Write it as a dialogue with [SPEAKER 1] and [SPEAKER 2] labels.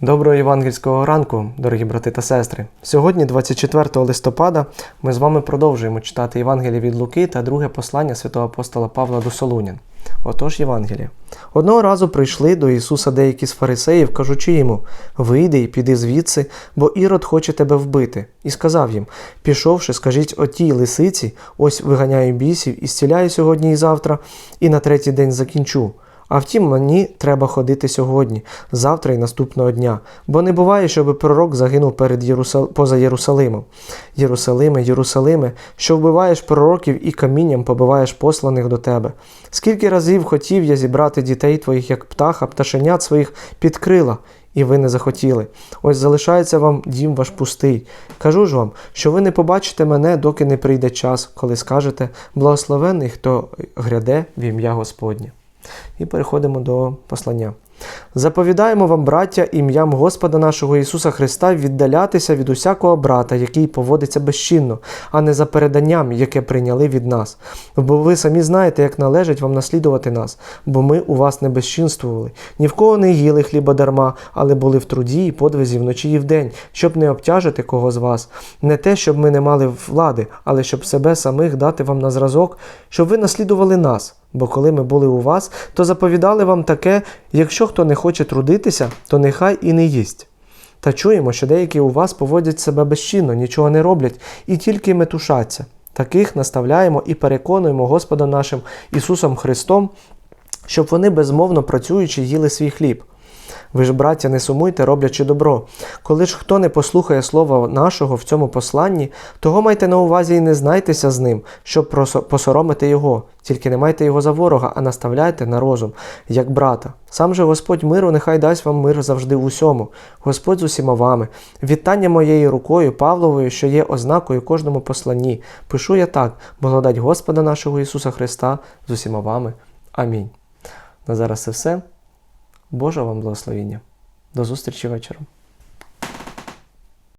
[SPEAKER 1] Доброго євангельського ранку, дорогі брати та сестри. Сьогодні, 24 листопада, ми з вами продовжуємо читати Євангеліє від Луки та друге послання святого апостола Павла до Солунян. Отож, Євангеліє. Одного разу прийшли до Ісуса деякі з фарисеїв, кажучи йому: Вийди і піди звідси, бо Ірод хоче тебе вбити. І сказав їм: Пішовши, скажіть отій лисиці, ось виганяю бісів і зціляю сьогодні і завтра, і на третій день закінчу. А втім, мені треба ходити сьогодні, завтра і наступного дня, бо не буває, щоб пророк загинув перед Єрусал... поза Єрусалимом. Єрусалиме, Єрусалиме, що вбиваєш пророків і камінням побиваєш посланих до тебе. Скільки разів хотів я зібрати дітей твоїх, як птаха, пташенят своїх під крила, і ви не захотіли. Ось залишається вам дім ваш пустий. Кажу ж вам, що ви не побачите мене, доки не прийде час, коли скажете благословений, хто гряде в ім'я Господнє. І переходимо до послання. Заповідаємо вам, браття, ім'ям Господа нашого Ісуса Христа віддалятися від усякого брата, який поводиться безчинно, а не за переданням, яке прийняли від нас. Бо ви самі знаєте, як належить вам наслідувати нас, бо ми у вас не безчинствували. Ні в кого не їли хліба дарма, але були в труді і подвизі вночі і вдень, щоб не обтяжити кого з вас. Не те, щоб ми не мали влади, але щоб себе самих дати вам на зразок, щоб ви наслідували нас. Бо коли ми були у вас, то заповідали вам таке: якщо хто не хоче трудитися, то нехай і не їсть. Та чуємо, що деякі у вас поводять себе безчинно, нічого не роблять і тільки метушаться. Таких наставляємо і переконуємо Господом нашим Ісусом Христом, щоб вони безмовно працюючи їли свій хліб. Ви ж, браття, не сумуйте, роблячи добро. Коли ж хто не послухає слова нашого в цьому посланні, того майте на увазі і не знайтеся з ним, щоб посоромити його. Тільки не майте його за ворога, а наставляйте на розум, як брата. Сам же Господь миру нехай дасть вам мир завжди в усьому. Господь з усіма вами. Вітання моєю рукою Павловою, що є ознакою кожному посланні. Пишу я так: благодать Господа нашого Ісуса Христа з усіма вами. Амінь. На зараз це все. Боже вам благословіння. До зустрічі вечором.